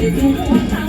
Eu Thank you.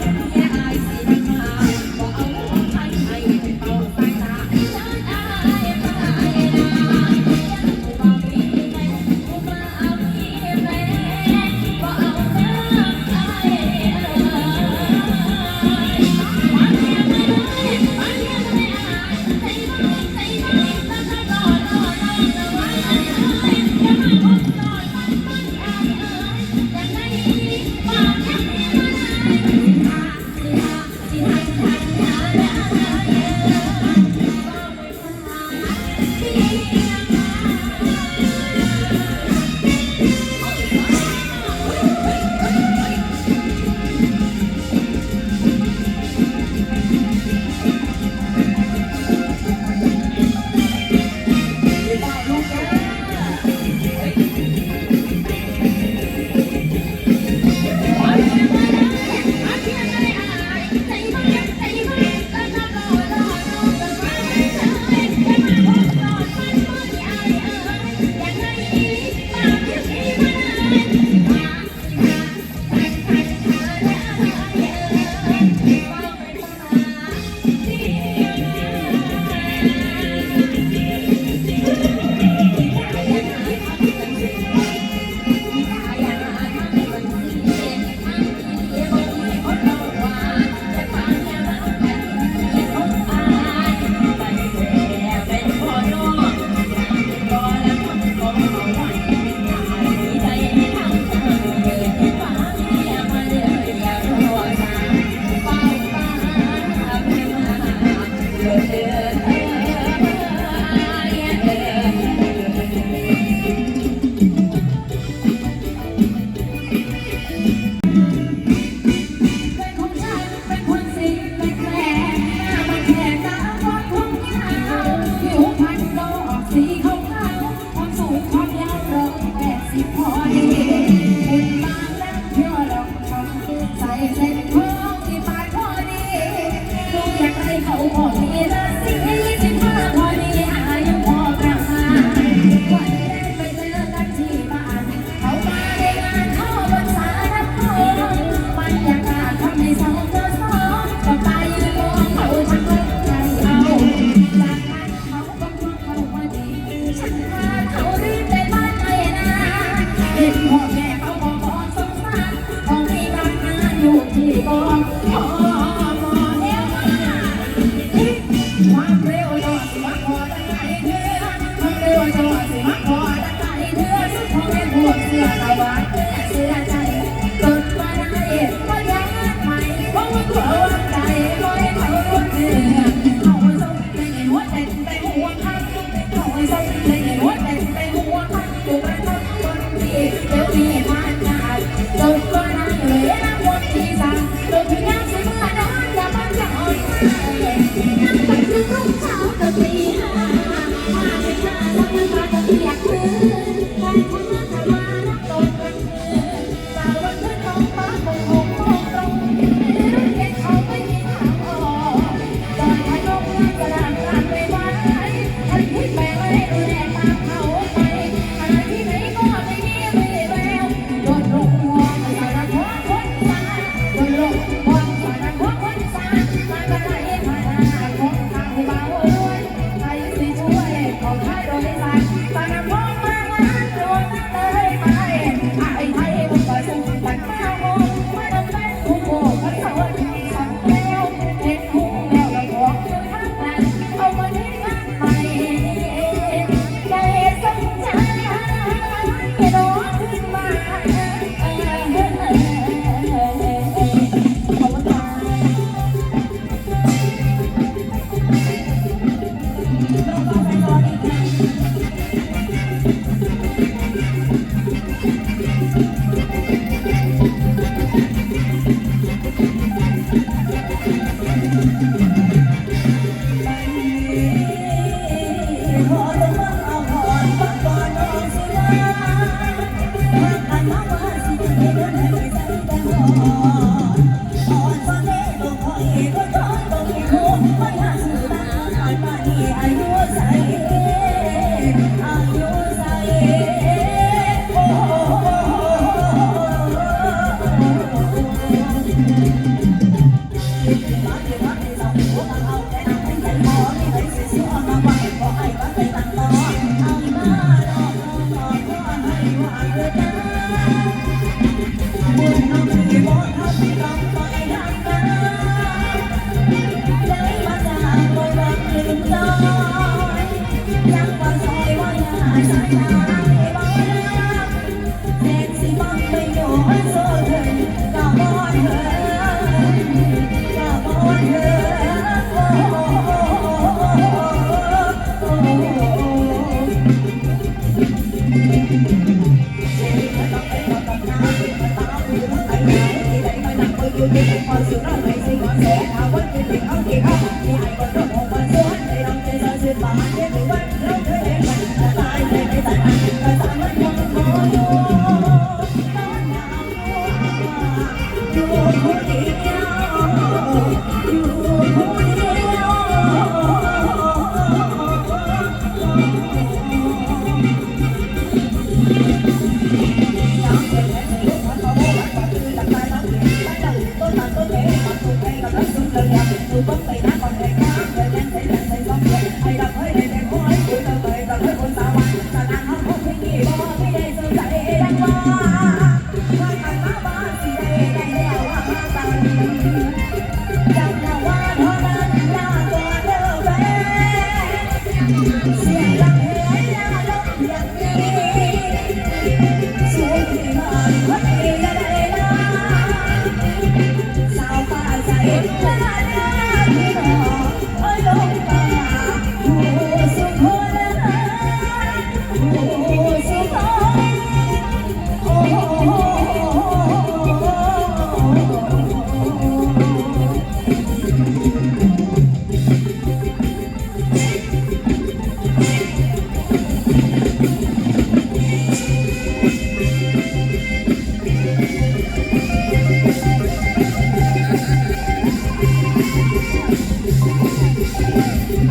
สู้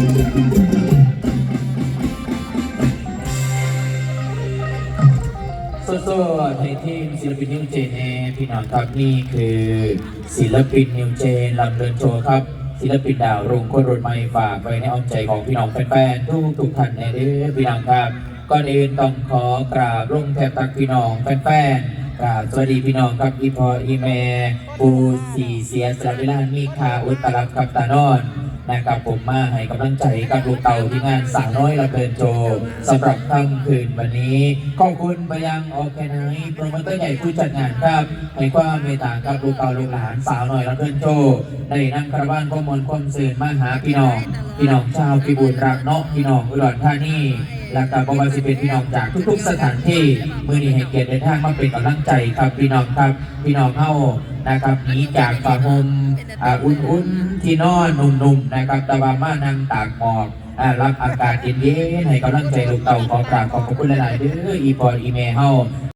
ๆในทีมศิลปินนิวเจนพี่น้องครับนี่คือศิลปินนิวเจนลำเดินโชว์ครับ ศิลปินดาวรุ่งคนรุ่นใหม่ฝากไว้ในอ้อมใจของพี่น้องแฟนๆทุกทุกท่านในเด้อพี่น้องครับก่อนอื่นต้องขอกราบร่วมแทบตักพี่น้องแฟนๆกราบสวัสดีพี่น้องครับอีพออีแม่ปูสีเสียสละเวลามีคาอุตลับกับตานอน นะครับผมมาให้กำลังใจกับลูกเต่าที่งานสาวน้อยระเบิดโจสำหรับค่ำคืนวันนี้ขอบคุณไปยังออแกไนโปรโมเตอร์ใหญ่ผู้จัดงานครับให้ความเมตตากับลูกเต่าลูกหลานสาวน้อยระเบิดโจในนำกระบ้านข้อมูลความสื่อมาหาพี่น้องพี่น้องชาวพิบูลรักเนาะพี่น้องอุดรธานีและกับบวชสิเป็นพี่น้องจากทุก ๆ สถานที่มือนี้ให้เกียรติเดินทางมาเป็นกำลังใจครับพี่น้องครับพี่น้องเข้า นะครับหนีจากฝ่าหมอ่าอุ่นๆที่นอนนุ่มๆนะครับแตะวามานั่งตากหมอกรับอากาศเย็นๆให้กำลังใจลูกเต่าขอกราบขอบคุณหลายๆเด้ออีพออีเมเฮา